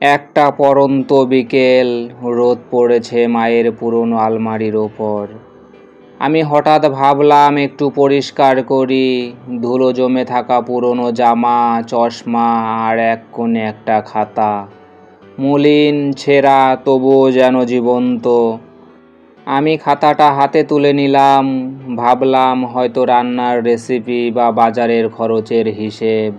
একটা পরন্ত বিকেল রোদ পড়েছে মায়ের পুরনো আলমারির ওপর। আমি হঠাৎ ভাবলাম, একটু পরিষ্কার করি, ধুলো জমে থাকা পুরনো জামা, চশমা আর এক কোণে একটা খাতা। মলিন, ছেঁড়া, তবুও যেন জীবন্ত। আমি খাতাটা হাতে তুলে নিলাম, ভাবলাম হয়তো রান্নার রেসিপি বা বাজারের খরচের হিসেব।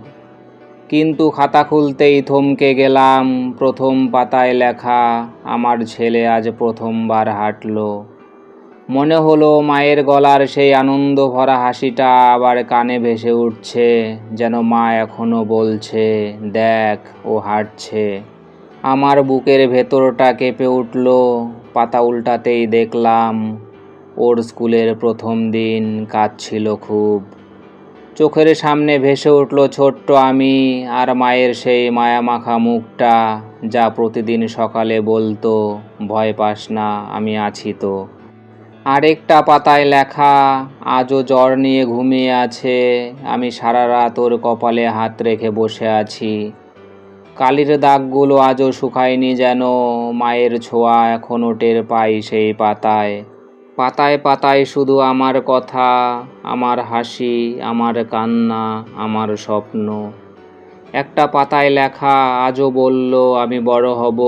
কিন্তু খাতা খুলতেই থমকে গেলাম। প্রথম পাতায় লেখা, আমার ছেলে আজ প্রথমবার হাঁটলো। মনে হলো মায়ের গলার সেই আনন্দ ভরা হাসিটা আবার কানে ভেসে উঠছে, যেন মা এখনও বলছে, দেখ, ও হাঁটছে। আমার বুকের ভেতরটা কেঁপে উঠল, পাতা উল্টাতেই দেখলাম, ওর স্কুলের প্রথম দিন কাজ ছিল খুব। চোখের সামনে ভেসে উঠল ছোট্ট আমি আর মায়ের সেই মায়ামাখা মুখটা যা প্রতিদিন সকালে বলতো, ভয় পাস না, আমি আছি তো। আরেকটা পাতায় লেখা, আজও জ্বর নিয়ে ঘুমিয়ে আছে, আমি সারা রাত ওর কপালে হাত রেখে বসে আছি। কালির দাগগুলো আজও শুকায়নি যেন, মায়ের ছোঁয়া এখনও টের পাই সেই পাতায়। পাতায় পাতায় শুধু আমার কথা, আমার হাসি, আমার কান্না, আমার স্বপ্ন। একটা পাতায় লেখা আজও বলল, আমি বড় হব।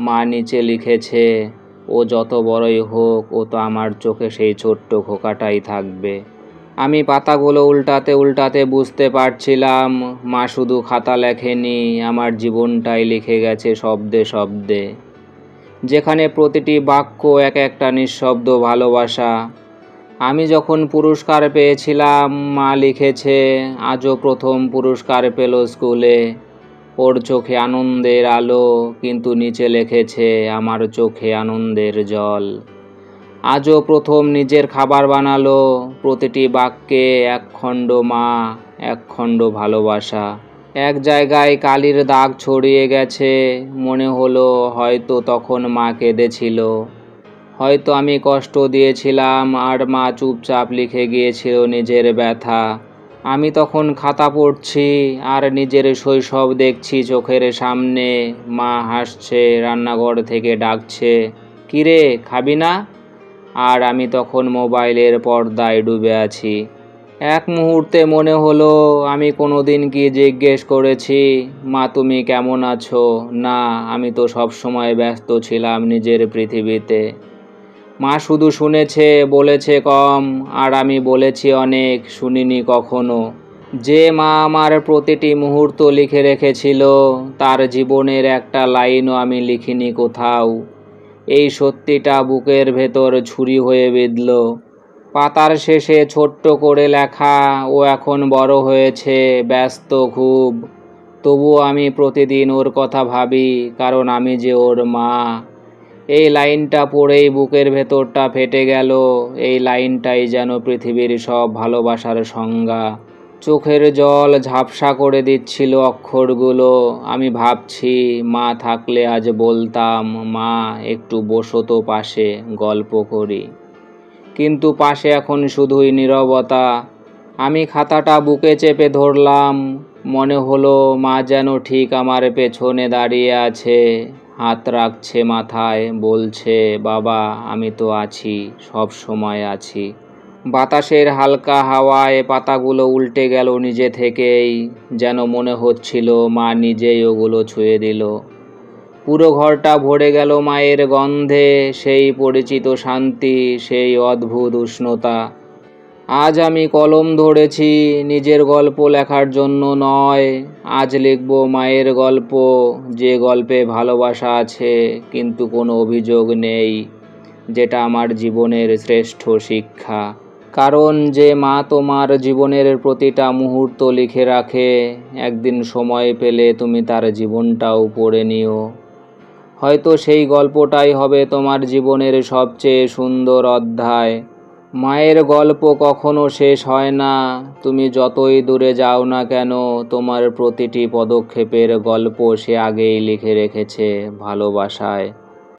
মা নিচে লিখেছে, ও যত বড়ই হোক, ও তো আমার চোখে সেই ছোট্ট খোকাটাই থাকবে। আমি পাতাগুলো উল্টাতে উল্টাতে বুঝতে পারছিলাম, মা শুধু খাতা লেখেনি, আমার জীবনটাই লিখে গেছে শব্দে শব্দে। যেখানে প্রতিটি বাক্য এক একটা নিঃশব্দ ভালোবাসা। আমি যখন পুরস্কার পেয়েছিলাম, মা লিখেছে, আজও প্রথম পুরস্কার পেল স্কুলে। ওর চোখে আনন্দের আলো, কিন্তু নিচে লিখেছে, আমার চোখে আনন্দের জল। আজও প্রথম নিজের খাবার বানালো, প্রতিটি বাক্যে এক খণ্ড মা এক খণ্ড ভালোবাসা। এক জায়গায় কালির দাগ ছড়িয়ে গেছে। মনে হলো হয়তো তখন মা কেঁদেছিল। হয়তো আমি কষ্ট দিয়েছিলাম আর মা চুপচাপ লিখে গিয়েছিল নিজের ব্যথা। আমি তখন খাতা পড়ছি আর নিজের শৈশব দেখছি চোখের সামনে। মা হাসছে, রান্নাঘর থেকে ডাকছে, কিরে, খাবি না? আর আমি তখন মোবাইলের পর্দায় ডুবে আছি। এক মুহূর্তে মনে হলো, আমি কোনো দিন কি জিজ্ঞেস করেছি, মা, তুমি কেমন আছো? না, আমি তো সব সময় ব্যস্ত ছিলাম নিজের পৃথিবীতে। মা, শুধু শুনেছে, বলেছে কম, আর আমি বলেছি অনেক, শুনিনি কখনো। যে মা আমার প্রতিটি মুহূর্ত লিখে রেখেছিল, তার জীবনের একটা লাইনও আমি লিখিনি কোথাও। এই সত্যিটা বুকের ভেতর ছুরি হয়ে বিঁধল। পাতার শেষে ছোট্ট করে লেখা, ও এখন বড় হয়েছে, ব্যস্ত খুব। তবুও আমি প্রতিদিন ওর কথা ভাবি, কারণ আমি যে ওর মা। এই লাইনটা পড়েই বুকের ভেতরটা ফেটে গেল, এই লাইনটাই যেন পৃথিবীর সব ভালোবাসার সংজ্ঞা। চোখের জল ঝাপসা করে দিচ্ছিল অক্ষরগুলো, আমি ভাবছি, মা থাকলে আজ বলতাম, মা, একটু বসতো পাশে, গল্প করি। কিন্তু পাশে এখন শুধুই নীরবতা। আমি খাতাটা বুকে চেপে ধরলাম, মনে হলো মা যেন ঠিক আমার পেছনে দাঁড়িয়ে আছে। হাত রাখছে মাথায়, বলছে, বাবা, আমি তো আছি, সব সময় আছি। বাতাসের হালকা হাওয়ায় পাতাগুলো উল্টে গেল নিজে থেকেই, যেন মনে হচ্ছিল মা নিজেই ওগুলো ছুঁয়ে দিল। পুরো ঘরটা ভরে গেল মায়ের গন্ধে, সেই পরিচিত শান্তি, সেই অদ্ভুত উষ্ণতা। আজ আমি কলম ধরেছি, নিজের গল্প লেখার জন্য নয়। আজ লিখব মায়ের গল্প, যে গল্পে ভালোবাসা আছে, কিন্তু কোনো অভিযোগ নেই, যেটা আমার জীবনের শ্রেষ্ঠ শিক্ষা। কারণ যে মা তোমার জীবনের প্রতিটা মুহূর্ত লিখে রাখে, একদিন সময় পেলে তুমি তার জীবনটাও পড়ে নিও। হয়তো সেই গল্পটাই হবে তোমার জীবনের সবচেয়ে সুন্দর অধ্যায়। মায়ের গল্প কখনো শেষ হয় না। তুমি যতই দূরে যাও না কেন, তোমার প্রতিটি পদক্ষেপের গল্প সে আগেই লিখে রেখেছে ভালোবাসায়।